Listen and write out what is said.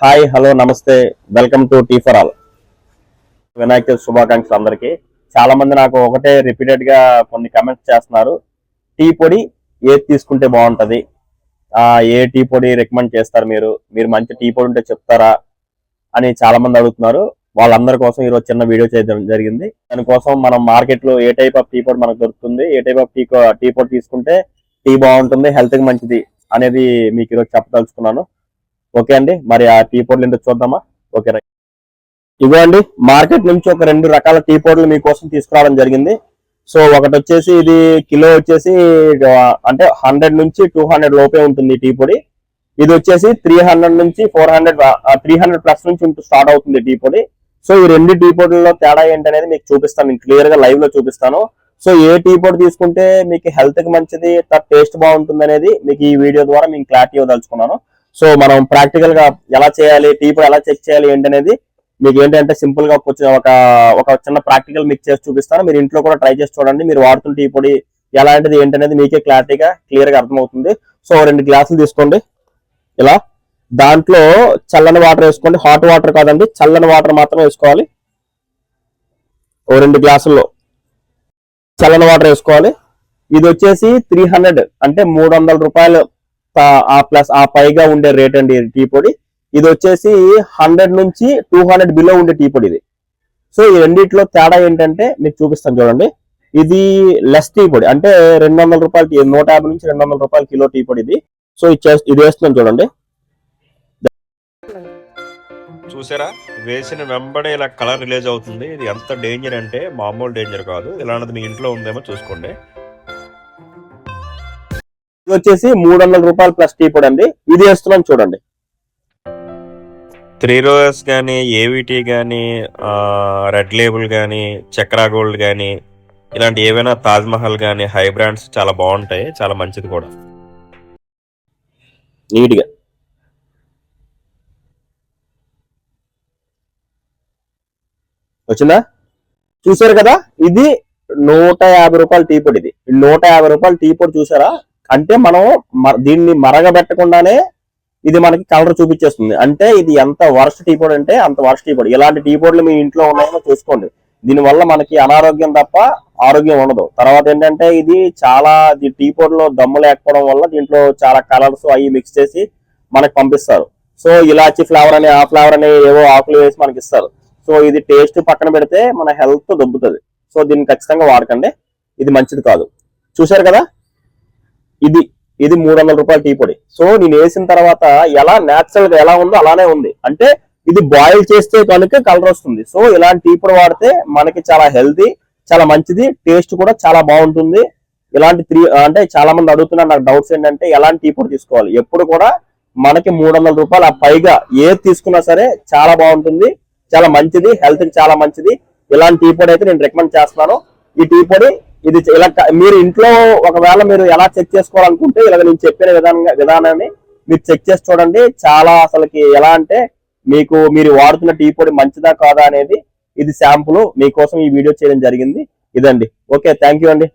Hi hello నమస్తే. Welcome to tea for all. Vinayaka Chavithi శుభాకాంక్షలు అందరికీ. చాలా మంది నాకు ఒకటే రిపీటెడ్గా కొన్ని కమెంట్స్ చేస్తున్నారు. టీ పొడి ఏది తీసుకుంటే బాగుంటది? ఆ ఏ టీ పొడి రికమెండ్ చేస్తారు మీరు? మీరు మంచి టీ పొడి ఉంటే చెప్తారా? అని చాలా మంది అడుగుతున్నారు. వాళ్ళందరి కోసం ఈరోజు చిన్న వీడియో చేయడం జరిగింది. దానికోసం మనం మార్కెట్లో ఏ టైప్ ఆఫ్ టీ పొడి మనకు దొరుకుతుంది ఏ టైప్ ఆఫ్ టీ టీ పొడి తీసుకుంటే టీ బాగుంటుంది హెల్త్కి మంచిది అనేది మీకు ఈరోజు చెప్పదలుచుకున్నాను. ఓకే అండి. మరి ఆ టీ పొడులు ఏంటో చూద్దామా? Okay right. ఇగో అండి మార్కెట్ నుంచి ఒక రెండు రకాల టీ పొడులు మీకోసం తీసుకురావడం జరిగింది. సో ఒకటి వచ్చేసి ఇది కిలో వచ్చేసి అంటే హండ్రెడ్ నుంచి టూ హండ్రెడ్ లోపే ఉంటుంది టీ పొడి. ఇది వచ్చేసి త్రీ హండ్రెడ్ నుంచి four hundred three hundred plus నుంచి స్టార్ట్ అవుతుంది టీ పొడి. సో ఈ రెండు టీ పొడుల్లో తేడా ఏంటనేది మీకు చూపిస్తాను. నేను క్లియర్గా లైవ్లో చూపిస్తాను. సో ఏ టీ పొడి తీసుకుంటే మీకు హెల్త్కి మంచిది టేస్ట్ బాగుంటుంది అనేది మీకు ఈ వీడియో ద్వారా మీకు క్లారిటీ ఇవ్వదలుచుకున్నాను. సో మనం ప్రాక్టికల్గా ఎలా చేయాలి టీ పొడి ఎలా చెక్ చేయాలి ఏంటి అనేది మీకు ఏంటంటే సింపుల్గా కొంచెం ఒక ఒక చిన్న ప్రాక్టికల్ మిక్స్ చేసి చూపిస్తాను. మీరు ఇంట్లో కూడా ట్రై చేసి చూడండి. మీరు వాడుతున్న టీ పొడి ఎలాంటిది ఏంటనేది మీకే క్లారిటీగా క్లియర్గా అర్థమవుతుంది. సో రెండు గ్లాసులు తీసుకోండి. ఇలా. దాంట్లో చల్లని వాటర్ వేసుకోండి. హాట్ వాటర్ కాదండి చల్లని వాటర్ మాత్రమే వేసుకోవాలి. ఓ రెండు గ్లాసుల్లో. చల్లని వాటర్ వేసుకోవాలి. ఇది వచ్చేసి త్రీ హండ్రెడ్ అంటే మూడు వందల రూపాయలు ఆ ప్లస్ ఆ పైగా ఉండే రేట్ అండి టీ పొడి. ఇది వచ్చేసి హండ్రెడ్ నుంచి టూ హండ్రెడ్ బిలో ఉండే టీ పొడి ఇది. సో ఈ రెండిట్లో తేడా ఏంటంటే మీకు చూపిస్తాను చూడండి. ఇది లెస్ టీ పొడి. అంటే రెండు వందల రూపాయలు నూట యాభై నుంచి రెండు వందల రూపాయలు కిలో టీ పొడి ఇది. సో ఇది ఇది వేస్తున్నాను చూడండి. చూసారా? వేసిన వెంబడే ఇలా కలర్ రిలీజ్ అవుతుంది. ఇది ఎంత డేంజర్ అంటే మామూలు డేంజర్ కాదు. ఇలాంటిది మీ ఇంట్లో ఉందేమో చూసుకోండి. ఇది వచ్చేసి మూడు వందల రూపాయలు ప్లస్ టీ పొడి అండి. ఇది వేస్తున్నాను చూడండి. త్రీ రోజెస్ కానీ ఏవిటీ కానీ రెడ్ లేబుల్ కానీ చక్రా గోల్డ్ కానీ ఇలాంటి ఏవైనా తాజ్ మహల్ కానీ హై బ్రాండ్స్ చాలా బాగుంటాయి. చాలా మంచిది కూడా. నీట్గా వచ్చిందా? చూసారు కదా? ఇది నూట యాభై రూపాయల టీ పొడి ఇది. నూట యాభై రూపాయల టీ పొడి చూసారా? అంటే మనం మ- దీన్ని మరగబెట్టకుండానే ఇది మనకి కలర్ చూపించేస్తుంది. అంటే ఇది ఎంత వర్ష టీ పొడి అంటే అంత వర్ష టీ పొడి ఇలాంటి టీ పొడులు మీ ఇంట్లో ఉన్నాయో చూసుకోండి. దీనివల్ల మనకి అనారోగ్యం తప్ప ఆరోగ్యం ఉండదు. తర్వాత ఏంటంటే ఇది చాలా టీ పొడిలో దమ్ము లేకపోవడం వల్ల దీంట్లో చాలా కలర్స్ అవి మిక్స్ చేసి మనకి పంపిస్తారు. సో ఇలాచి ఫ్లేవర్ అని ఆ ఫ్లేవర్ అని ఏవో ఆకులు వేసి మనకి ఇస్తారు. సో ఇది టేస్ట్ పక్కన పెడితే మన హెల్త్ దొబ్బుతుంది. సో దీన్ని ఖచ్చితంగా వాడకండి. ఇది మంచిది కాదు. చూశారు కదా? ఇది ఇది మూడు వందల రూపాయల టీ పొడి. సో నేను వేసిన తర్వాత ఎలా న్యాచురల్గా ఎలా ఉందో అలానే ఉంది. అంటే ఇది బాయిల్ చేస్తే కనుక కలర్ వస్తుంది. సో ఇలాంటి టీ పొడి వాడితే మనకి చాలా హెల్తీ చాలా మంచిది టేస్ట్ కూడా చాలా బాగుంటుంది. ఇలాంటి త్రీ అంటే చాలా మంది అడుగుతున్నారు నాకు డౌట్స్ ఏంటంటే ఎలాంటి టీ పొడి తీసుకోవాలి? ఎప్పుడు కూడా మనకి మూడు వందల రూపాయలు ఆ పైగా ఏది తీసుకున్నా సరే చాలా బాగుంటుంది చాలా మంచిది హెల్త్కి చాలా మంచిది. ఇలాంటి టీ పొడి అయితే నేను రికమెండ్ చేస్తున్నాను. ఈ టీ పొడి ఇది ఇలా మీరు ఇంట్లో ఒకవేళ మీరు ఎలా చెక్ చేసుకోవాలనుకుంటే ఇలాగ నేను చెప్పిన విధానంగా విధానాన్ని మీరు చెక్ చేసి చూడండి. చాలా అసలుకి ఎలా అంటే మీకు మీరు వాడుతున్న టీ పొడి మంచిదా కాదా అనేది ఇది శాంపుల్ మీకోసం ఈ వీడియో చేయడం జరిగింది. ఇదండి. ఓకే థ్యాంక్ యూ అండి.